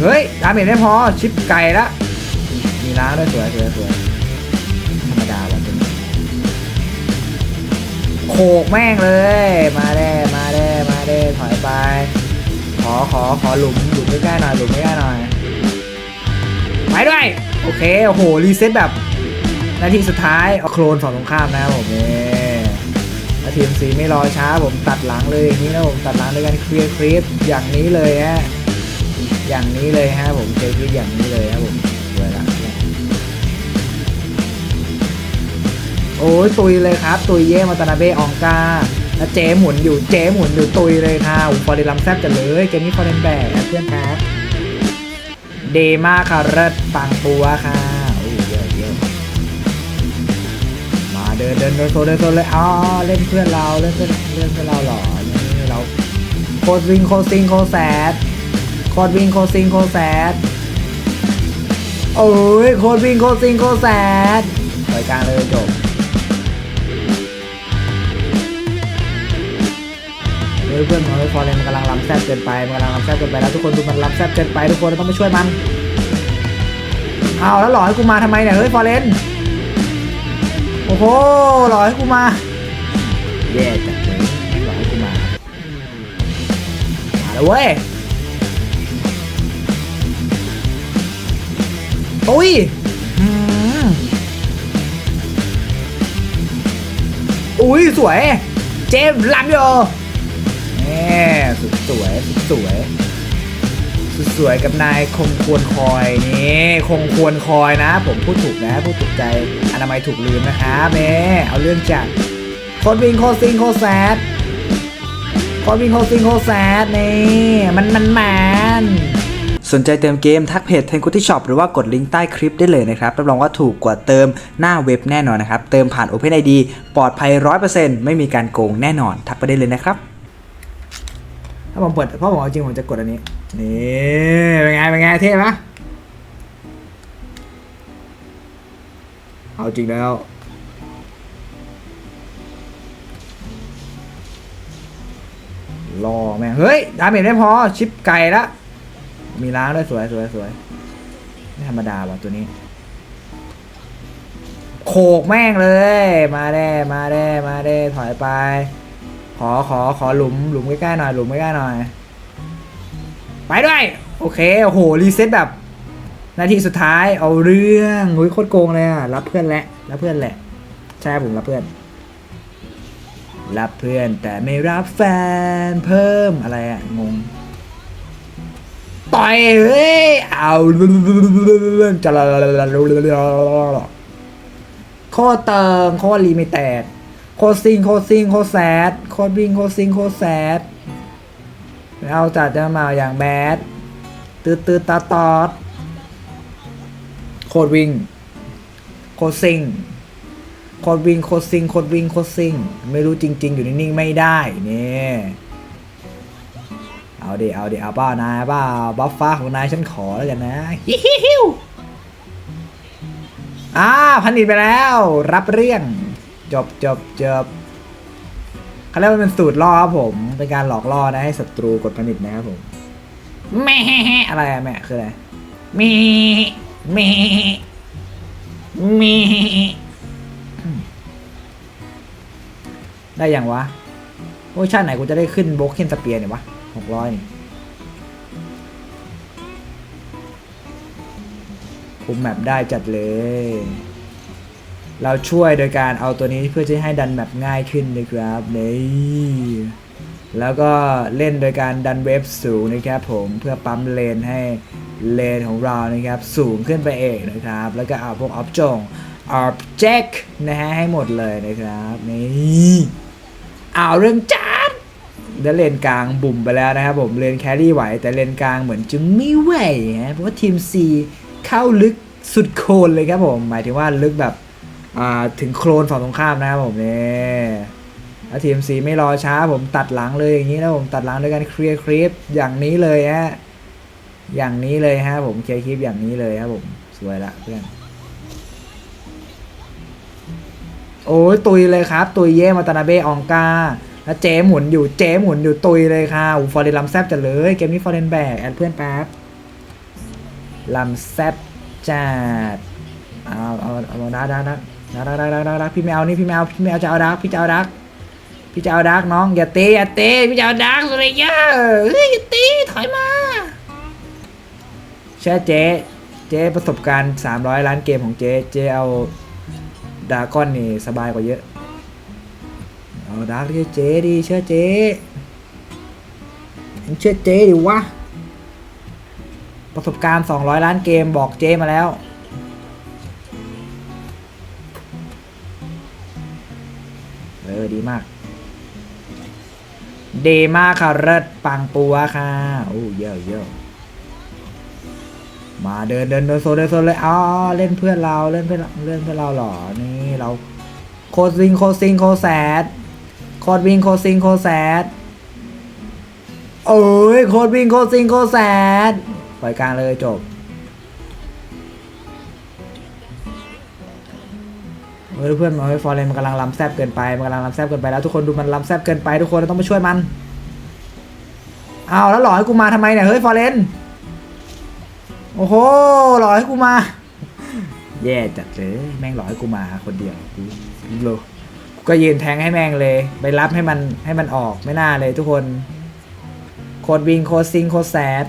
เฮ้ยดาเมจไม่พอชิปไก่ละมีล้างด้วยสวยสวยสวยธรรมดาวันนี้โขกแม่งเลย มาได้มาได้มาได้ถอยไป ขอขอขอหลุมหลุมไม่ใกล้หน่อยหลุมไม่ใกล้หน่อยไปด้วย โอเคโอ้โหรีเซ็ตแบบนาทีสุดท้ายเอาโครนฝั่งตรงข้ามนะผมนี่แล้วทีมสีไม่รอช้าผมตัดหลังเลยอย่างนี้นะผมตัดหลังด้วยกันเคลียร์คลิปอย่างนี้เลยฮะ อย่างนี้เลยฮะผมเคลียร์คลิปอย่างนี้เลยครับผมสวยละโอ้ยตุยเลยครับ ตุยเย่มาตานาเบอองกาแล้วเจ๊หมุนอยู่เจ๊หมุนอยู่ตุยเลยค่ะอุ้ฟอร์เรลัมแซบกันเลยเกมนี้ฟอร์เรนแบกนะเพื่อนครับเดมากค่ะเลิศปังปัวค่ะโอ้ยเยอะเยอะมาเดินเดินเดินโซเดินโซเลยอ๋อเล่นเพื่อนเราเล่นเพื่อนเล่นเพื่อนเราเหรอนี่เราโคดวิงโคดซิงโคแซด โคดวิงโคดซิงโคดแซดโอ้ยโคดวิงโคดซิงโคดแซดรายการเลยจบเฮ้ยเพื่อนของไอ้ฟอร์เรนมันกำลังล้ำแซ่บเกินไปมันกำลังล้ำแซ่บเกินไปแล้วทุกคนดูมันล้ำแซ่บเกินไปทุกคนเราต้องไปช่วยมันเอาแล้วหลอให้กูมาทำไมเนี่ยเฮ้ยฟอร์เรนโอ้โหหล่อให้กูมาแย่จังเลยหล่อให้กูมามาแล้วเว้ย อุ้ยอุ้ยสวย เจมลัมโยแหมสุดสวยสุดสวยสุดสวยกับนายคงควรคอยนี่คงควรคอยนะ ผมพูดถูกนะพูดถูกใจอนามัยถูกลืมนะครับเน่เอาเรื่องจากโคดวิงโคดซิงโคดแซดโคดวิงโคดซิงโคดแซดนี่มันมันแมน สนใจเติมเกมทักเพจ t ทนคุ t ี Shop หรือว่ากดลิงก์ใต้คลิปได้เลยนะครับรับรองว่าถูกกว่าเติมหน้าเว็บแน่นอนนะครับ เติมผ่าน OpenID ปลอดภัย 100%ไม่มีการโกงแน่นอนทักไปได้เลยนะครับ ถ้าผมเปิดเพราะผมเอาจริงผมจะกดอันนี้ นี่เป็นไงเป็นไงเท่ไหมเอาจริงแล้วรอแม่เฮ้ย ดาเมจไม่พอ ชิปไก่ละ มีล้างด้วยสวยสวยสวยไม่ธรรมดาว่ะตัวนี้ โขกแม่งเลย มาได้มาได้มาได้ถอยไป ขอขอขอหลุมหลุมใกล้ๆหน่อยหลุมใกล้ๆหน่อย ไปด้วย โอเคโอ้โหรีเซ็ตแบบ นาทีสุดท้ายเอาเรื่องอุ้ยโคตรโกงเลยอะรับเพื่อนแหละรับเพื่อนแหละใช่ผมรับเพื่อนรับเพื่อนแต่ไม่รับแฟนเพิ่มอะไรอะงง ต่อยเฮ้ยเอาจะโคตรเติงโคตรรีไม่แตกโคตรซิงโคตรซิงโคตรแซดโคตรวิ่งโคตรซิงโคตรแซดเอาจัดจะมาอย่างแบดตืดตืดตาตอดโคตรวิ่งโคตรซิงโคตรวิ่งโคตรซิงโคตรวิ่งโคตรซิงไม่รู้จริง ๆ อยู่นิ่งๆไม่ได้นี่ เอาดิเอาดิเอาเปล่านายเปล่าบัฟฟ้าของนายฉันขอแล้วกันนะฮิฮิวอ่าพันิดไปแล้ว รับเรื่อง จบจบจบเขาเรียกว่าเป็นสูตรล่อครับผม เป็นการหลอกล่อนะให้ศัตรูกดผนิตนะครับผมแม่อะไรอะแม่คืออะไรมีมีมีได้อย่างวะโอ้ยชาติไหนกูจะได้ขึ้นโบกเคนสเปียร์เนี่ยวะ หกร้อยคุมแมปได้จัดเลย เราช่วยโดยการเอาตัวนี้เพื่อจะให้ดันแบบง่ายขึ้นนะครับนี่แล้วก็เล่นโดยการดันเวฟสูงนะครับผมเพื่อปั๊มเลนให้เลนของเรานะครับสูงขึ้นไปเองนะครับ แล้วก็เอาพวกออบจง object นะฮะให้หมดเลยนะครับนี่เอาเรื่องจัด เดี๋ยวเลนกลางบุ่มไปแล้วนะครับผมเลนแครี่ไหว แต่เลนกลางเหมือนจะไม่ไหวฮะเพราะว่าทีม C เข้าลึกสุดโคนเลยครับผมหมายถึงว่าลึกแบบอ่าถึงโครนฝั่งตรงข้ามนะครับผมเนี่ยแล้วทีมสีไม่รอช้าผมตัดหลังเลยอย่างนี้นะผมตัดหลังด้วยการเคลียร์คลิปอย่างนี้เลยฮะอย่างนี้เลยฮะผมเคลียร์คลิปอย่างนี้เลยครับผมสวยละเพื่อนโอ้ยตุยเลยครับ ตุยเย่มาตานาเบอองกา แล้วเจหมุนอยู่เจหมุนอยู่ตุยเลยค่ะฟอร์เรนลัมแซบจัดเลย เกมนี้ฟอร์เรนแบกแอดเพื่อนแป๊บลำแซบจัดเอาเอาเอาดักดักดักดักดักดักดักดักดักพี่ไม่เอานี่พี่ไม่เอาพี่ไม่เอาจะเอาดักพี่จะเอาดักพี่จะเอาดักน้องอย่าเตะอย่าเตะพี่จะเอาดักสุดเลยเยอะเฮ้ยอย่าตีถอยมาเชื่อเจ๊เจ๊ประสบการณ์ 300 ล้านเกมของเจ๊เจ๊เอาดราก้อนนี่สบายกว่าเยอะ เอาดักเชื่อเจ๊ดิเชื่อเจ๊เชื่อเจ๊ดิวะ ประสบการณ์ 200 ล้านเกมบอกเจ๊มาแล้วเออดีมากดีมากค่ะเลิศปังปัวค่ะโอ้เยอะเยอะมาเดินเดินเดินโซเดินโซเลยอ๋อเล่นเพื่อนเราเล่นเพื่อนเล่นเพื่อนเราหรอนี่เราโคซิงโคซิงโคแซด ดวิงโคดซิงโคดแซดโอ้ยโคดวิงโคดซิงโคดแซดปล่อยกลางเลยจบเฮ้ยเพื่อนเฮ้ยฟอร์เรนมันกำลังลำแซบเกินไปมันกำลังลำแซบเกินไปแล้วทุกคนดูมันลำแซบเกินไปทุกคนเราต้องไปช่วยมันเอาแล้วหลอกให้กูมาทำไมเนี่ยเฮ้ยฟอร์เรนโอ้โหหลอกให้กูมาแย่จัดเลยแม่งหลอกให้กูมาคนเดียวกูโล ก็ยืนแทงให้แม่งเลย ไปรับให้มันให้มันออกไม่น่าเลยทุกคน โคดวิงโคดซิงโคดแซด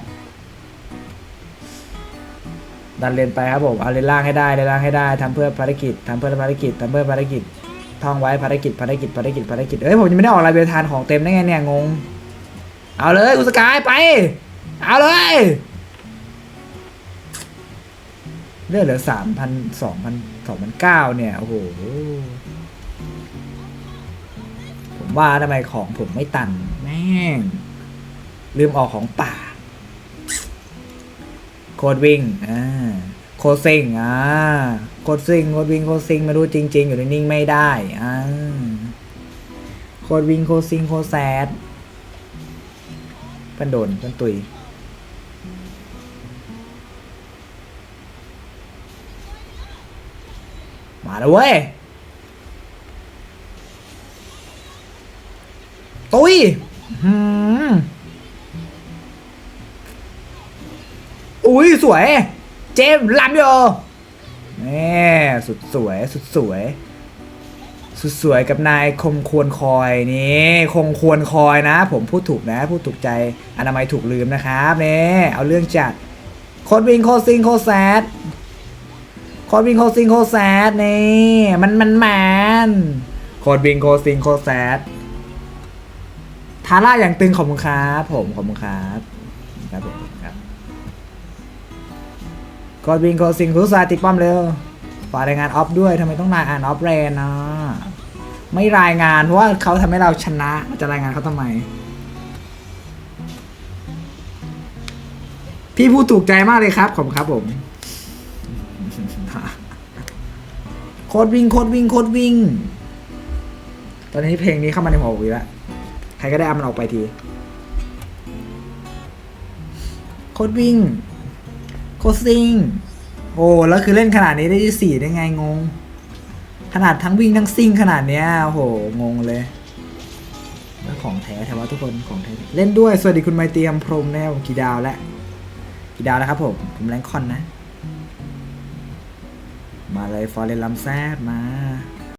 ดันเลนไปครับผมเอาเลนล่างให้ได้เลนล่างให้ได้ทำเพื่อภารกิจทำเพื่อภารกิจทำเพื่อภารกิจท่องไว้ภารกิจภารกิจภารกิจภารกิจเอ้ยผมยังไม่ได้ออกรายเบลทานของเต็มได้ไงเนี่ยงง เอาเลยอุสกายไป เอาเลยเลือดเหลือสามพันสองพันสองพันเก้าเนี่ยโอ้โห ว่าทำไมของผมไม่ตัน แม่ง ลืมออกของป่า โคดวิ่งอ่าโคดซิงอ่าโคดซิงโคดวิ่งโคดซิงไม่รู้จริง ๆ อยู่นิ่งๆไม่ได้อ่าโคดวิ่งโคดซิงโคดแซดเพื่อนโดนเพื่อนตุยมาแล้วเว้ย ตุยหืมอุ้ยสวย เจมส์ลำโยนี่สุดสวย สุดสวย สุดสวยกับนายคมควรคอยนี่คงควรคอยนะ ผมพูดถูกนะ พูดถูกใจอนามัยถูกลืมนะครับนี่เอาเรื่องจัดโคดวิงโคดซิงโคดแซดโคดวิงโคดซิงโคดแซดนี่มันมันแมนโคดวิงโคดซิงโคดแซดทาร่าอย่างตึงขอบคุณครับผมขอบคุณครับครับผมครับโคดวิงโคดซิงคุซาติป้อมเร็วฝากรายงานออฟด้วยทำไมต้องรายงานออฟแรนนะไม่รายงานเพราะว่าเขาทำให้เราชนะจะรายงานเขาทำไม พี่พูดถูกใจมากเลยครับขอบคุณครับผมโคดวิ่งโคดวิ่งโคดวิ่ง ตอนนี้เพลงนี้เข้ามาในหัวผมแล้ว ใครก็ได้เอามันออกไปที โคดวิ่ง โคซิง โอ้แล้วคือเล่นขนาดนี้ได้ที่สี่ได้ไงงง ขนาดทั้งวิ่งทั้งซิงขนาดเนี้ยโอ้โหงงเลยของแท้แถวว่าทุกคนของแท้เล่นด้วย สวัสดีคุณไมเตรีคำพรมแน่ผมกี่ดาวแล้วกี่ดาวแล้วครับผมผมแรงคอนนะ มาเลยฟอร์เรนลัมแซดมา